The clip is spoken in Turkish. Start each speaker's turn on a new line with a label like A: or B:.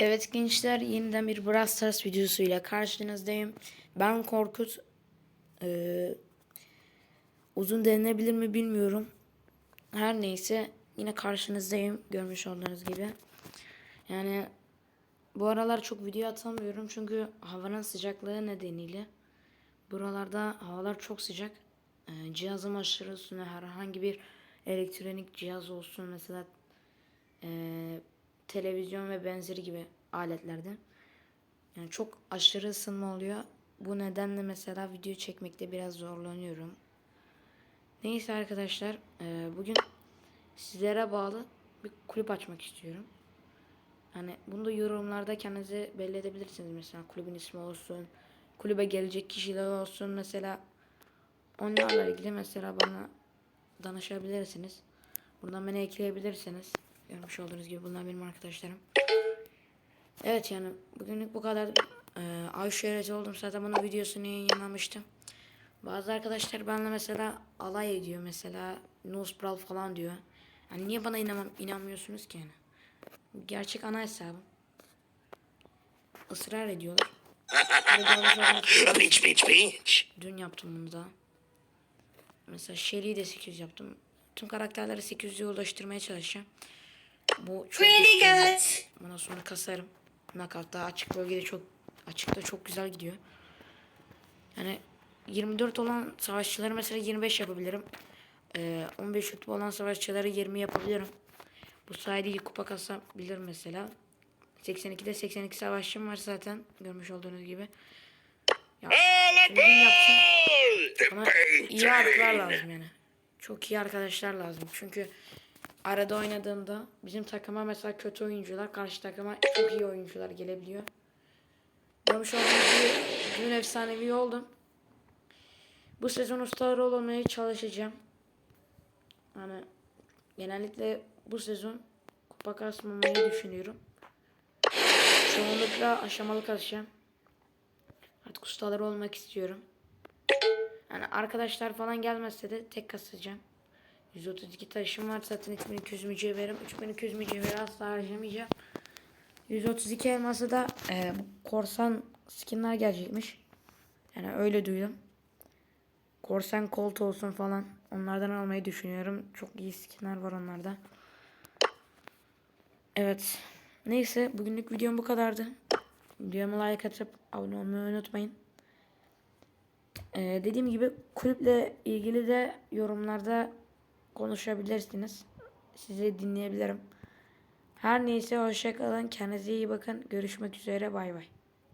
A: Evet gençler yeniden bir Brawl Stars videosuyla karşınızdayım. Ben Korkut. Ee, uzun denilebilir mi bilmiyorum. Her neyse yine karşınızdayım görmüş olduğunuz gibi. Yani bu aralar çok video atamıyorum çünkü havanın sıcaklığı nedeniyle. Buralarda havalar çok sıcak. Ee, cihazım aşırı üstüne herhangi bir elektronik cihaz olsun mesela televizyon ve benzeri gibi aletlerde. Yani çok aşırı ısınma oluyor. Bu nedenle mesela video çekmekte biraz zorlanıyorum. Neyse arkadaşlar eee, bugün sizlere bağlı bir kulüp açmak istiyorum. Hani bunu da yorumlarda kendinize belli edebilirsiniz. Mesela kulübün ismi olsun. Kulübe gelecek kişiler olsun. Mesela onlarla ilgili mesela bana danışabilirsiniz. Buradan beni ekleyebilirsiniz. Görmüş olduğunuz gibi bunlar benim arkadaşlarım. Evet yani bugünlük bu kadar. Ee, Ayşe Erezi oldum zaten bunun videosunu yayınlamıştım. Bazı arkadaşlar benimle mesela alay ediyor mesela Nosbral falan diyor. Yani niye bana inanmam, inanmıyorsunuz ki yani? Gerçek ana hesabım. Israr ediyorlar.
B: Pinch, pinch, pinch.
A: Dün yaptım bunu da. Mesela Shelly'i de 800 yaptım. Tüm karakterleri 800'e ulaştırmaya çalışacağım. Bu çok
C: Pretty good.
A: Bundan sonra kasarım. Knockout'ta açık bölgede çok açıkta çok güzel gidiyor. Yani 24 olan savaşçıları mesela 25 yapabilirim. Ee, 15 rütbe olan savaşçıları 20 yapabilirim. Bu sayede iyi kupa kasabilir mesela. 82'de 82 savaşçım var zaten. Görmüş olduğunuz gibi. Ya, Ama iyi arkadaşlar lazım yani. Çok iyi arkadaşlar lazım. Çünkü arada oynadığımda bizim takıma mesela kötü oyuncular, karşı takıma çok iyi oyuncular gelebiliyor. Görmüş dün efsanevi oldum. Bu sezon usta rol olmaya çalışacağım. Hani genellikle bu sezon kupa kasmamayı düşünüyorum. Çoğunlukla aşamalı kasacağım. Artık ustalar olmak istiyorum. Yani arkadaşlar falan gelmezse de tek kasacağım. 132 taşım var zaten 3200 mücevherim. 3200 mücevheri asla harcamayacağım. 132 elması da e, korsan skinler gelecekmiş. Yani öyle duydum. Korsan kolt olsun falan. Onlardan almayı düşünüyorum. Çok iyi skinler var onlarda. Evet. Neyse bugünlük videom bu kadardı. Videoma like atıp abone olmayı unutmayın. Ee, dediğim gibi kulüple ilgili de yorumlarda konuşabilirsiniz. Sizi dinleyebilirim. Her neyse hoşça kalın. Kendinize iyi bakın. Görüşmek üzere. Bay bay.